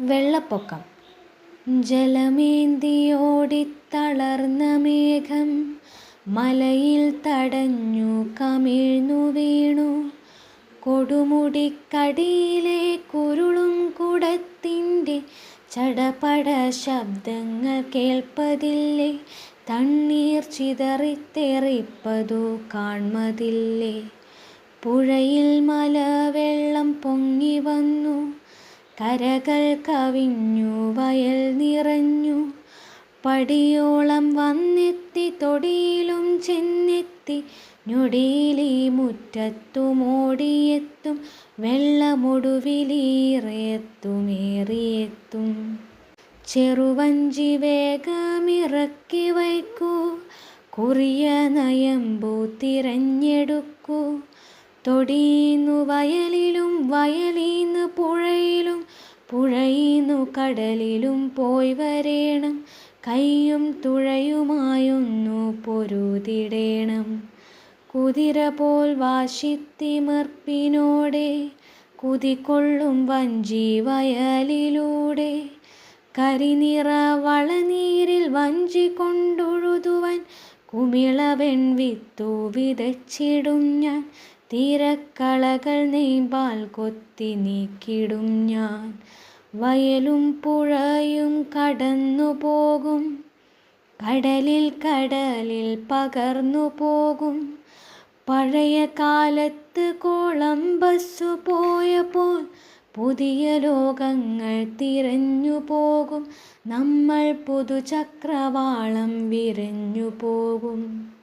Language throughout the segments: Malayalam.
വെള്ളപ്പൊക്കം. ജലമേന്തിയോടിത്തളർന്ന മേഘം മലയിൽ തടഞ്ഞു കമിഴ്ന്നു വീണു. കൊടുമുടിക്കടിയിലെ കുരുളും കുടത്തിന്റെ ചടപട ശബ്ദങ്ങൾ കേൾപ്പതില്ലേ? തണ്ണീർ ചിതറിത്തെറിപ്പതു കാൺമതില്ലേ? പുഴയിൽ മലവെള്ളം പൊങ്ങി വന്നു. കരകൾ കവിഞ്ഞു വയൽ നിറഞ്ഞു. പടിയോളം വന്നെത്തി തൊടിയിലും ചെന്നെത്തി. ഞൊടിയിലീ മുറ്റത്തുമോടിയെത്തും വെള്ളമൊടുവിലീറെത്തുമേറിയെത്തും ചെറുവഞ്ചി വേഗമിറക്കി വയ്ക്കൂ കുറിയ നയമ്പു തിരഞ്ഞെടുക്കൂ. തൊടിയുന്നു വയലിലും വയലീന്ന് പുഴയിലും പുഴയിന്നു കടലിലും പോയി വരേണം. കൈയും തുഴയുമായൊന്നു പൊരുതിടേണം. കുതിര പോൽ വാശിത്തിമർപ്പിനോടെ കുതികൊള്ളും വഞ്ചി വയലിലൂടെ. കരിനിറ വളനീരിൽ വഞ്ചി കൊണ്ടൊഴുതുവൻ കുമിളവെൺ വിത്തു വിതച്ചിടും ഞാൻ. തീരക്കളകൾ നെയ്പാൽ കൊത്തി നീക്കിടും ഞാൻ. വയലും പുഴയും കടന്നു പോകും. കടലിൽ കടലിൽ പകർന്നു പോകും. പഴയ കാലത്ത് കോളംബസ്സു പോയപ്പോൾ പുതിയ ലോകങ്ങൾ തിരഞ്ഞു പോകും. നമ്മൾ പുതുചക്രവാളം വിരഞ്ഞു പോകും.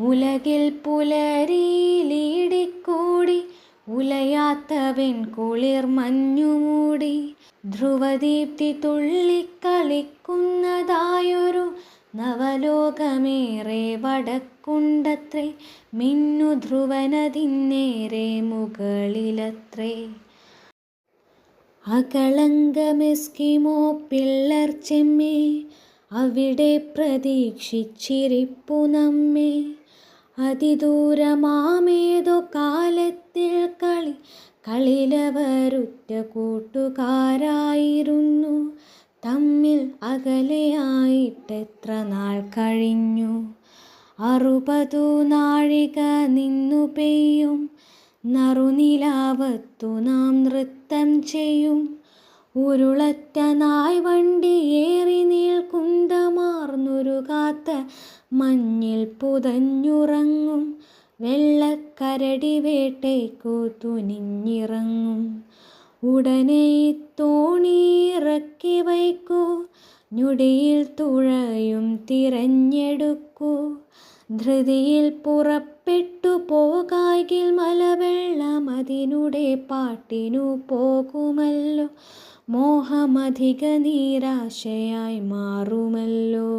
ഉലകിൽ പുലരിയിലിടിക്കൂടി ഉലയാത്തവൻ കുളിർ മഞ്ഞുമൂടി. ധ്രുവദീപ്തി തുള്ളിക്കളിക്കുന്നതായൊരു നവലോകമേറെ വടക്കുണ്ടത്രേ മിന്നു ധ്രുവനതിന്നേരെ മുകളിലത്രേ. അകളങ്കമെസ്കിമോ പിള്ളർ ചെമ്മേ അവിടെ പ്രതീക്ഷിച്ചിരിപ്പു നമ്മെ. അതിദൂരമാമേതോ കാലത്തിൽ കളി കളിലവരുറ്റ കൂട്ടുകാരായിരുന്നു. തമ്മിൽ അകലെയായിട്ടെത്ര നാൾ കഴിഞ്ഞു. അറുപതു നാഴിക നിന്നു പെയ്യും. നറുനിലാവത്തു നാം നൃത്തം ചെയ്യും. ഉരുളറ്റ നായ് വണ്ടി ഏറി നീൾക്കുന്തമാർന്നൊരു കാത്ത മഞ്ഞിൽ പുതഞ്ഞുറങ്ങും. വെള്ളക്കരടി വേട്ടയ്ക്കു തുനിഞ്ഞിറങ്ങും. ഉടനെ തോണിയിറക്കി വയ്ക്കൂ. ഞൊടിയിൽ തുഴയും തിരഞ്ഞെടുക്കൂ. ധൃതിയിൽ പുറപ്പെട്ടു പോകായിൽ മലവെള്ളം അതിനുടെ പാട്ടിനു പോകുമല്ലോ. മോഹമധിക നിരാശയായി മാറുമല്ലോ.